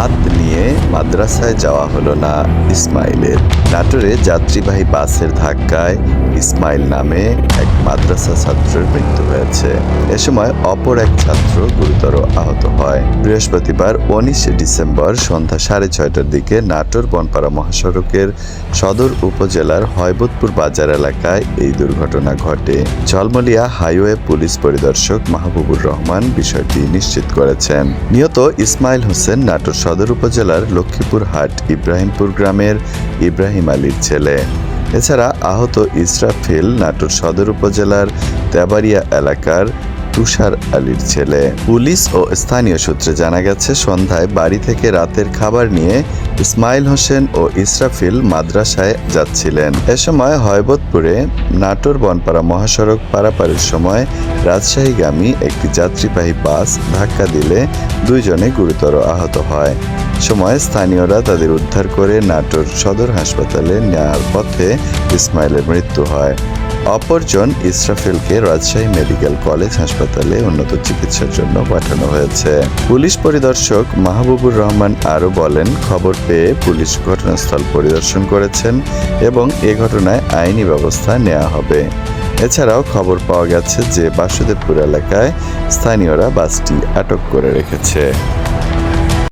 হাত নিয়ে মাদ্রাসায় যাওয়া হলো না ইসমাইলের। নাটোরে যাত্রীবাহী বাসের ধাক্কায় ইসমাইল নামে এক মাদ্রাসা ছাত্রের মৃত্যু হয়েছে। এ সময় অপর এক ছাত্র গুরুতর আহত হয়। বৃহস্পতিবার উনিশে ডিসেম্বর সন্ধ্যা সাড়ে ছয়টার দিকে নাটোর বনপাড়া মহাসড়কের সদর উপজেলার হয়বতপুর বাজার এলাকায় এই দুর্ঘটনা ঘটে। ঝলমলিয়া হাইওয়ে পুলিশ পরিদর্শক মাহবুবুর রহমান বিষয়টি নিশ্চিত করেছেন। নিহত ইসমাইল হোসেন নাটোর সদর উপজেলার লক্ষ্মীপুর হাট ইব্রাহিমপুর গ্রামের ইব্রাহিম আলীর ছেলে। এছাড়া আহত ইসরাফিল নাটোর সদর উপজেলার তেবারিয়া এলাকার তুষার আলীর ছেলে। পুলিশ ও স্থানীয় সূত্রে জানা গেছে, সন্ধ্যায় বাড়ি থেকে রাতের খাবার নিয়ে ইসমাইল হোসেন ও ইসরাফিল মাদ্রাসায় যাচ্ছিলেন। এ সময় হয়বতপুরে নাটোর বনপাড়া মহাসড়ক পারাপারের সময় রাজশাহীগামী একটি যাত্রীবাহী বাস ধাক্কা দিলে দুইজনে গুরুতর আহত হয়। সময় স্থানীয়রা তাদের উদ্ধার করে নাটোর সদর হাসপাতালে নেওয়ার পথে ইসমাইলের মৃত্যু হয়। অপরজন ইসরাফিলকে রাজশাহী মেডিকেল কলেজ হাসপাতালে উন্নত চিকিৎসার জন্য পাঠানো হয়েছে। পুলিশ পরিদর্শক মাহবুবুর রহমান আরও বলেন, খবর পেয়ে পুলিশ ঘটনাস্থল পরিদর্শন করেছেন এবং এ ঘটনায় আইনি ব্যবস্থা নেওয়া হবে। এছাড়াও খবর পাওয়া গেছে যে বাসুদেবপুর এলাকায় স্থানীয়রা বাসটি আটক করে রেখেছে।